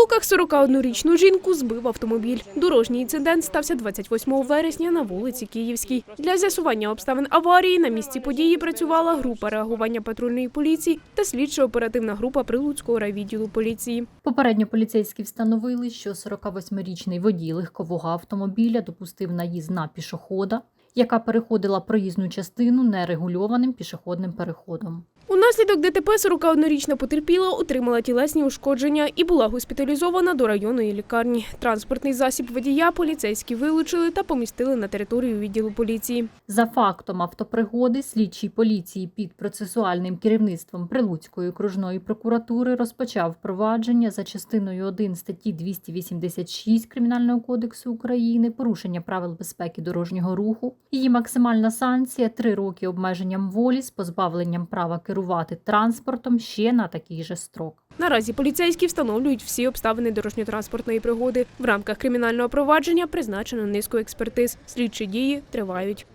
Луках 41-річну жінку збив автомобіль. Дорожній інцидент стався 28 вересня на вулиці Київській. Для з'ясування обставин аварії на місці події працювала група реагування патрульної поліції та слідчо-оперативна група Прилуцького райвідділу поліції. Попередньо поліцейські встановили, що 48-річний водій легкового автомобіля допустив наїзд на пішохода, яка переходила проїзну частину нерегульованим пішохідним переходом. Унаслідок ДТП 41-річна потерпіла отримала тілесні ушкодження і була госпіталізована до районної лікарні. Транспортний засіб водія поліцейські вилучили та помістили на територію відділу поліції. За фактом автопригоди слідчий поліції під процесуальним керівництвом Прилуцької окружної прокуратури розпочав провадження за частиною 1 статті 286 Кримінального кодексу України порушення правил безпеки дорожнього руху. Її максимальна санкція 3 роки обмеженням волі з позбавленням права керувати транспортом ще на такий же строк. Наразі поліцейські встановлюють всі обставини дорожньо-транспортної пригоди. В рамках кримінального провадження призначено низку експертиз. Слідчі дії тривають.